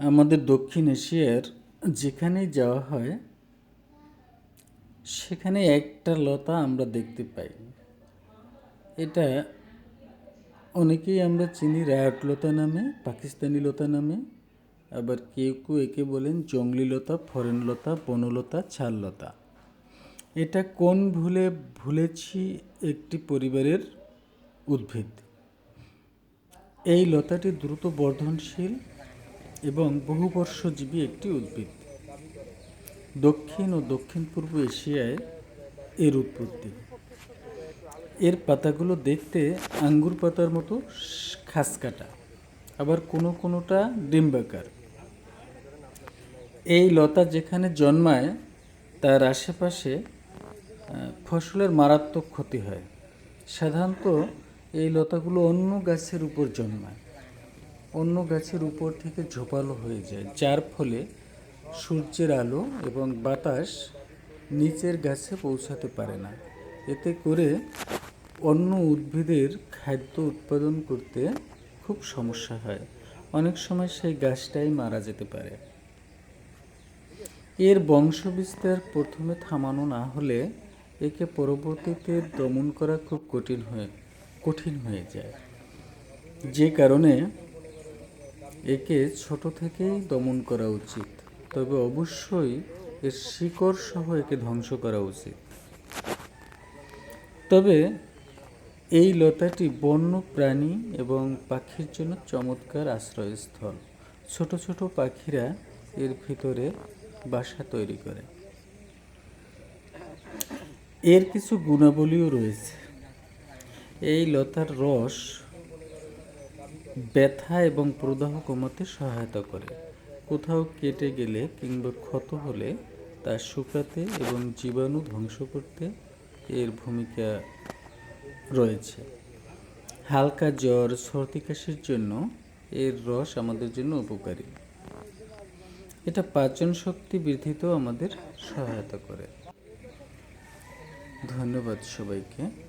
আমাদের দক্ষিণ এশিয়ার যেখানেই যাওয়া হয়, সেখানে একটা লতা আমরা দেখতে পাই। এটা অনেকেই আমরা চিনি রায়ট লতা নামে, পাকিস্তানি লতা নামে, আবার কেউ কেউ একে বলেন জঙ্গলি লতা, ফরেন লতা বনলতা ছাল লতা। এটা কোন ভুলে ভুলেছি একটি পরিবারের উদ্ভিদ। এই লতাটি দ্রুত বর্ধনশীল এবং বহুবর্ষজীবী একটি উদ্ভিদ। দক্ষিণ ও দক্ষিণ পূর্ব এশিয়ায় এর উৎপত্তি। এর পাতাগুলো দেখতে আঙ্গুর পাতার মতো খাস কাটা, আবার কোনো কোনোটা ডিম্বাকার। এই লতা যেখানে জন্মায়, তার আশেপাশে ফসলের মারাত্মক ক্ষতি হয়। সাধারণত এই লতাগুলো অন্য গাছের উপর জন্মায়। অন্য গাছের উপর থেকে ঝোপালো হয়ে যায়, যার ফলে সূর্যের আলো এবং বাতাস নিচের গাছে পৌঁছাতে পারে না। এতে করে অন্য উদ্ভিদের খাদ্য উৎপাদন করতে খুব সমস্যা হয়। অনেক সময় সেই গাছটাই মারা যেতে পারে। এর বংশবিস্তার প্রথমে থামানো না হলে একে পরবর্তীতে দমন করা খুব কঠিন হয়ে কঠিন হয়ে যায়। যে কারণে একে ছোট থেকেই দমন করা উচিত, তবে অবশ্যই এর শিকড় সহ একে ধ্বংস করা উচিত। তবে এই লতাটি বন্য প্রাণী এবং পাখির জন্য চমৎকার আশ্রয়স্থল। ছোট ছোট পাখিরা এর ভিতরে বাসা তৈরি করে। এর কিছু গুণাবলীও রয়েছে। এই লতার রস ব্যথা এবং প্রদাহ কমাতে সহায়তা করে। কোথাও কেটে গেলে কিংবা ক্ষত হলে তা শুকাতে এবং জীবাণু ধ্বংস করতে এর ভূমিকা রয়েছে। হালকা জ্বর, সর্দি, কাশির জন্য এর রস আমাদের জন্য উপকারী। এটা পাচন শক্তি বৃদ্ধিতেও আমাদের সহায়তা করে। ধন্যবাদ সবাইকে।